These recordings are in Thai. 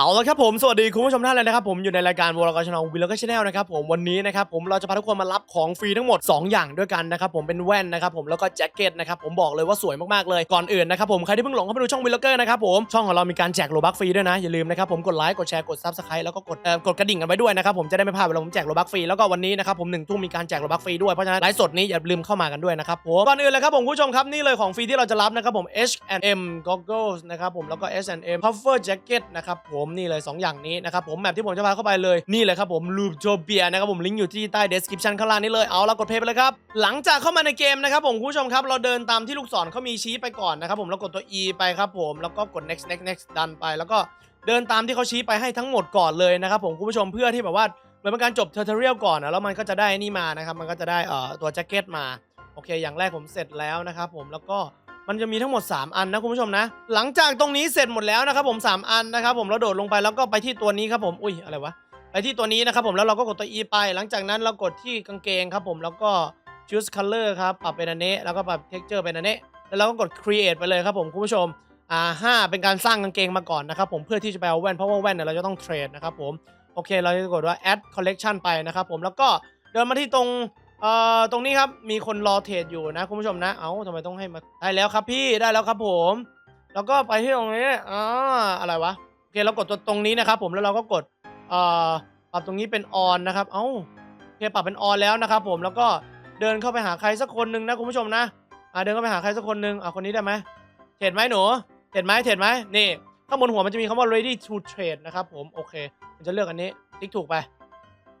เอาละครับผมสวัสดีคุณผู้ชมท่านเลยนะครับผมอยู่ในรายการวอลกชนองวิลเลกชแนลนะครับผมวันนี้นะครับผมเราจะพาทุกคนมารับของฟรีทั้งหมด 2 อย่างด้วยกันนะครับผมเป็นแว่นนะครับผมแล้วก็แจ็คเก็ตนะครับผมบอกเลยว่าสวยมากๆเลยก่อนอื่นนะครับผมใครที่เพิ่งหลงเข้าไปดูช่องวิลเลกอร์นะครับผมช่องของเรามีการแจกโลบักฟรีด้วยนะอย่าลืมนะครับผมกดไลค์กดแชร์กดซับสไครต์แล้วก็กดเอ่อกดกระดิ่งกันไว้ด้วยนะครับผมจะได้ไม่พลาดเวลาผมแจกโลบักฟรีแล้วก็วันนี้นะครับผมหนึ่งทุ่มมีการแจกโลบักฟรีด้วยเพราะฉะนั้นไลฟ์สดนี้อย่าลืมเข้ามากันด้วยนะครับผมก่อนอื่นเลยครับผมคุณผู้ชมครับนี่เลยของฟรีที่เราจะรับนะครับผม H&M goggles นะครับผมแล้วก็ H&M puffer jacket นะครับผมนี่เลย2อย่างนี้นะครับผมแบบที่ผมจะพาเข้าไปเลยนี่เลยครับผม Looptopia นะครับผมลิงก์อยู่ที่ใต้ description ข้างล่างนี้เลยเอาละกดเพย์ไปเลยครับหลังจากเข้ามาในเกมนะครับผมคุณผู้ชมครับเราเดินตามที่ลูกศรเขามีชี้ไปก่อนนะครับผมแล้วกดตัว E ไปครับผมแล้วก็กด next next next ดันไป แล้วก็เดินตามที่เขาชี้ไปให้ทั้งหมดก่อนเลยนะครับผมคุณผู้ชมเพื่อที่แบบว่าเหมือนเป็นการจบ tutorial ก่อนนะแล้วมันก็จะได้นี่มานะครับมันก็จะได้เอ่อตัวแจ็คเก็ตมาโอเค อย่างแรกผมเสร็จแล้วนะครับผมแล้วก็ มันจะมีทั้งหมด 3 อันนะคุณผู้ชมนะ หลังจากตรงนี้เสร็จหมดแล้วนะครับผม3อันนะครับผมแล้วโดดลงไปแล้วก็ไปที่ตัวนี้ครับผมอุ้ยอะไรวะไปที่ตัวนี้นะครับผมแล้วเราก็กดตัว E ไป หลังจากนั้นเรากดที่กางเกงครับผมแล้วก็ choose color ครับปรับเป็นอันนี้แล้วก็ปรับ texture เป็นอันนี้แล้วเราก็กด create ไปเลยครับผมคุณผู้ชมอ่าห้าเป็นการสร้างกางเกงมาก่อนนะครับผมเพื่อที่จะไปเอาแว่นเพราะว่าแว่นเนี่ยเราจะต้องเทรดนะครับผมโอเคเราจะกดว่า add collection ไปนะครับผมแล้วก็เดินมาที่ตรง เอ่อตรงนี้ครับมีคนรอเทรดอยู่นะคุณผู้ชมนะเอ้าทำไมต้องให้มาได้แล้วครับพี่ได้แล้วครับผม แล้วก็ไปที่ตรงนี้อ่าอะไรวะโอเคเรากดตัวตรงนี้นะครับผมแล้วเราก็กดเอ่อปรับตรงนี้เป็น on นนะครับ เอ้าโอเคปรับเป็น on แล้วนะครับผมแล้วก็เดินเข้าไปหาใครสักคนหนึ่งนะคุณผู้ชมนะอ่าเดินเข้าไปหาใครสักคนหนึ่งเอาคนนี้ได้ไหมเทรดไหมหนูเทรดไหมเทรดไหมนี่ข้างบนหัวมันจะมีคำว่า ready to trade นะครับผมโอเค มันจะเลือกอันนี้ติ๊กถูกไป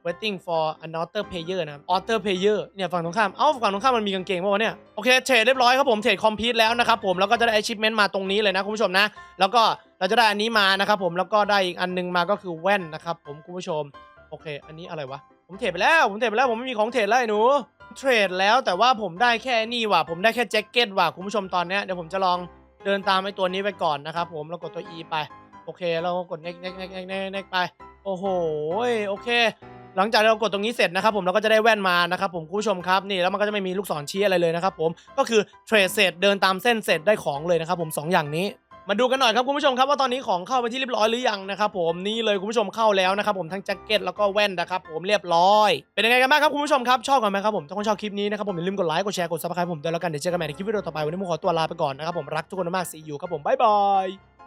waiting for another player นะครับ other player เนี่ยฝั่งตรงข้าม เอ้าฝั่งตรงข้ามมันมีกางเกงป่าวะเนี่ย โอเคเทรดเรียบร้อยครับผม เทรด complete แล้วนะครับผม แล้วก็จะได้ achievement มาตรงนี้เลยนะคุณผู้ชมนะ แล้วก็เราจะได้อันนี้มานะครับผม แล้วก็ได้อีกอันนึงมาก็คือแว่นนะครับผมคุณผู้ชม โอเค อันนี้อะไรวะ ผมเทรดไปแล้ว ผมเทรดไปแล้ว ผมไม่มีของเทรดแล้วหนูเทรดแล้วแต่ว่าผมได้แค่นี่ว่ะ ผมได้แค่แจ็คเก็ตว่ะคุณผู้ชมตอนเนี้ยเดี๋ยวผมจะลองเดินตามไอ้ตัวนี้ไปก่อนนะครับผมแล้วกดตัว E ไป โอเค เราก็กด next next next next next ไป โอ้โห โอเค หลังจากเรากดตรงนี้เสร็จนะครับผมเราก็จะได้แว่นมานะครับผมคุณผู้ชมครับนี่แล้วมันก็จะไม่มีลูกศรชี้อะไรเลยนะครับผมก็คือเทรดเสร็จเดินตามเส้นเสร็จได้ของเลยนะครับผมสองอย่างนี้มาดูกันหน่อยครับคุณผู้ชมครับว่าตอนนี้ของเข้าไปที่เรียบร้อยหรือยังนะครับผมนี่เลยคุณผู้ชมเข้าแล้วนะครับผมทั้งแจ็คเก็ตแล้วก็แว่นนะครับผมเรียบร้อย เป็นยังไงกันบ้างครับคุณผู้ชมครับชอบกันไหมครับผมถ้าคุณชอบคลิปนี้นะครับผมอย่าลืมกดไลค์กดแชร์กดซับสไครต์ผมด้วยแล้วกันเดี๋ยวเจอกันใหม่ในคลิปวิดีโอต่อไปวันนี้ผมขอตัวลาไปก่อนนะครับผมรักทุกคนมากๆ see you ครับผมบ๊ายบาย